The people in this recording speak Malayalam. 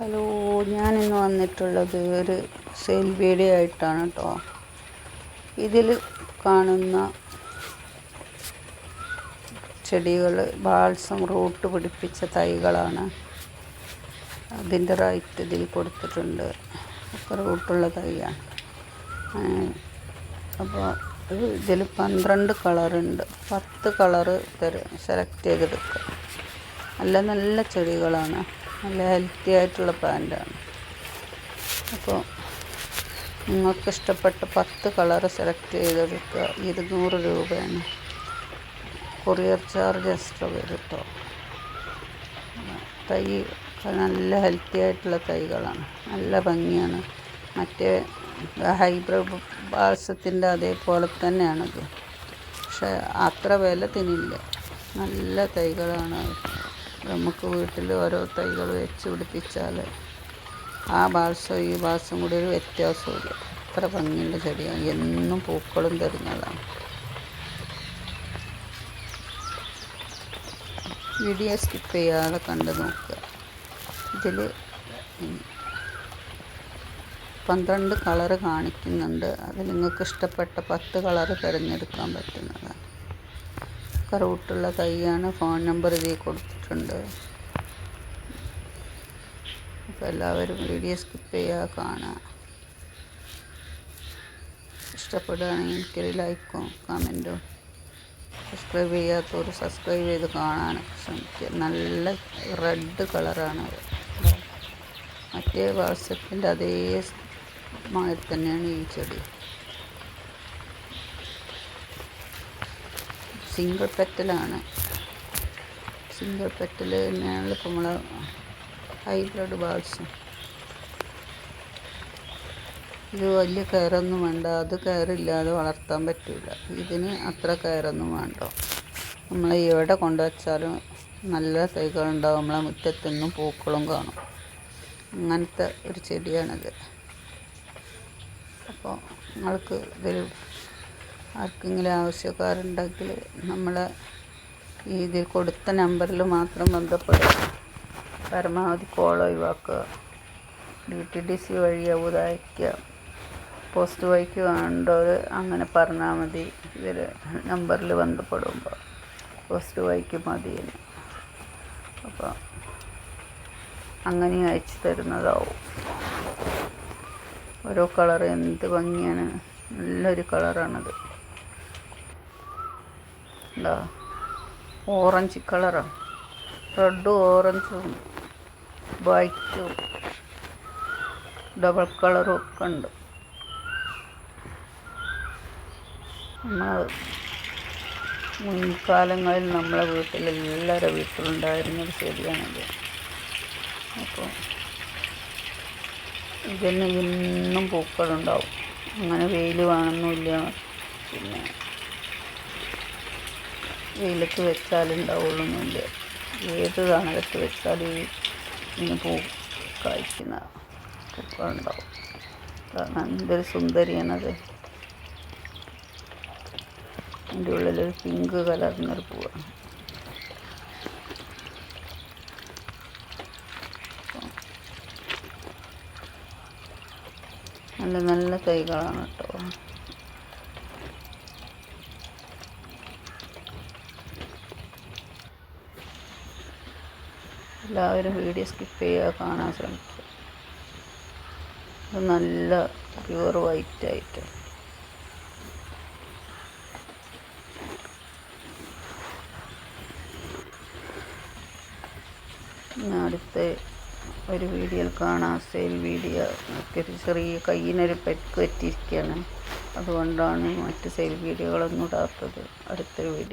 ഹലോ ഞാനിന്ന് വന്നിട്ടുള്ളത് ഒരു സെയിൽ വീഡിയോ ആയിട്ടാണ് കേട്ടോ ഇതിൽ കാണുന്ന ചെടികൾ ബാൾസം റൂട്ട് പിടിപ്പിച്ച തൈകളാണ്. അതിന്റെ റൈറ്റ് ഇതിൽ കൊടുത്തിട്ടുണ്ട്. ഒക്കെ റൂട്ടുള്ള തൈയാണ്. അപ്പോൾ ഇതിൽ പന്ത്രണ്ട് കളറുണ്ട് പത്ത് കളറ് സെലക്ട് ചെയ്തെടുക്കുക. നല്ല നല്ല ചെടികളാണ്. നല്ല ഹെൽത്തി ആയിട്ടുള്ള പാന്റാണ് അപ്പോൾ നിങ്ങൾക്ക് ഇഷ്ടപ്പെട്ട പത്ത് കളർ സെലക്ട് ചെയ്തെടുക്കുക. ഇരുന്നൂറ് രൂപയാണ്. കൊറിയർ ചാർജ് എക്സ്ട്രാ വരും കേട്ടോ തൈ നല്ല ഹെൽത്തി ആയിട്ടുള്ള തൈകളാണ്. നല്ല ഭംഗിയാണ്. മറ്റേ ഹൈബ്രിഡ് ബാസത്തിന്റെ അതേപോലെ തന്നെയാണത്. പക്ഷേ അത്ര വില തിന്നില്ല. നല്ല തൈകളാണ് നമുക്ക് വീട്ടിൽ ഓരോ തൈകൾ വെച്ച് പിടിപ്പിച്ചാൽ ആ ഭാഷം ഈ ഭാഷം കൂടി ഒരു വ്യത്യാസമില്ല അത്ര ഭംഗിയുള്ള ചെടിയാണ് എന്നും പൂക്കളും തരുന്നതാണ് വീഡിയോ സ്കിപ്പ് ചെയ്യാതെ കണ്ടു നോക്കുക. ഇതിൽ പന്ത്രണ്ട് കളറ് കാണിക്കുന്നുണ്ട്. അതിൽ നിങ്ങൾക്ക് ഇഷ്ടപ്പെട്ട പത്ത് കളറ് തിരഞ്ഞെടുക്കാൻ പറ്റുന്നതാണ് റൂട്ടുള്ള തൈയാണ് ഫോൺ നമ്പർ ഇതിൽ കൊടുത്തിട്ടുണ്ട്. അപ്പോൾ എല്ലാവരും വീഡിയോ സ്കിപ്പ് ചെയ്യുക കാണുക ഇഷ്ടപ്പെടുകയാണെങ്കിൽ എനിക്കൊരു ലൈക്കും കമന്റും സബ്സ്ക്രൈബ് ചെയ്യാത്തവർ സബ്സ്ക്രൈബ് ചെയ്ത് കാണാൻ ശ്രമിക്കുക. നല്ല റെഡ് കളറാണ് മറ്റേ വാട്സപ്പിന്റെ അതേ മാതിരി തന്നെയാണ് ഈ ചെടി. സിംഗിൾ പെറ്റലാണ്. സിംഗിൾ പെറ്റൽ തന്നെയാണ് ഇപ്പോൾ നമ്മൾ ഹൈബ്രിഡ് ബാൾസും ഇത് വലിയ കയറൊന്നും വേണ്ട. അത് കയറില്ലാതെ വളർത്താൻ പറ്റില്ല ഇതിന് അത്ര കയറൊന്നും വേണ്ട. നമ്മൾ എവിടെ കൊണ്ടുവച്ചാലും നല്ല തൈകളുണ്ടാവും. നമ്മളെ മുറ്റത്തുനിന്നും പൂക്കളും കാണും. അങ്ങനത്തെ ഒരു ചെടിയാണിത്. അപ്പോൾ നിങ്ങൾക്ക് ഇതിൽ ആർക്കെങ്കിലും ആവശ്യക്കാരുണ്ടെങ്കിൽ നമ്മൾ ഇതിൽ കൊടുത്ത നമ്പറിൽ മാത്രം ബന്ധപ്പെടുക. പരമാവധി കോൾ ഒഴിവാക്കുക. ഡി ടി ഡി സി വഴി അയക്കുക പോസ്റ്റ് വഴിക്ക് വേണ്ടവർ അങ്ങനെ പറഞ്ഞാൽ മതി. ഇതിൽ നമ്പറിൽ ബന്ധപ്പെടുമ്പോൾ പോസ്റ്റ് വഴിക്ക് മതി. അപ്പോൾ അങ്ങനെ അയച്ചു തരുന്നതാവും. ഓരോ കളർ എന്ത് ഭംഗിയാണ്. നല്ലൊരു കളറാണത്. എന്താ ഓറഞ്ച് കളറാ. റെഡും ഓറഞ്ചും വൈറ്റും ഡബിൾ കളറും ഒക്കെ ഉണ്ട്. നമ്മൾ മുൻകാലങ്ങളിൽ നമ്മളെ വീട്ടിൽ എല്ലാവരുടെ വീട്ടിലുണ്ടായിരുന്നൊരു ചെടിയാണത് അപ്പോൾ ഇതിന് ഇന്നും പൂക്കളുണ്ടാവും. അങ്ങനെ വെയിൽ വേണമെന്നില്ല പിന്നെ വെയിലത്ത് വെച്ചാലുണ്ടാവുള്ളൂന്നുണ്ട് ഏത് തണലത്ത് വെച്ചാലും ഇങ്ങനെ പൂ കായ്ക്കുന്ന പൂക്കളുണ്ടാവും. എന്തൊരു സുന്ദരിയാണത്. അതിന്റെ ഉള്ളിലൊരു പിങ്ക് കലർന്നൊരു പൂവാണ്. നല്ല നല്ല തൈകളാണ് കേട്ടോ. എല്ലാവരും വീഡിയോ സ്കിപ്പ് ചെയ്യുക കാണാൻ ശ്രമിക്കുക. ഇത് നല്ല പ്യുവർ വൈറ്റ് ആയിട്ട്. അടുത്ത ഒരു വീഡിയോയിൽ കാണാം. സെയിൽ വീഡിയോ ചെറിയ കയ്യിനൊരു പെറ്റ് പറ്റിയിരിക്കുകയാണ് അതുകൊണ്ടാണ് മറ്റ് സെയിൽ വീഡിയോകളൊന്നും ഇടാത്തത്. അടുത്തൊരു വീഡിയോ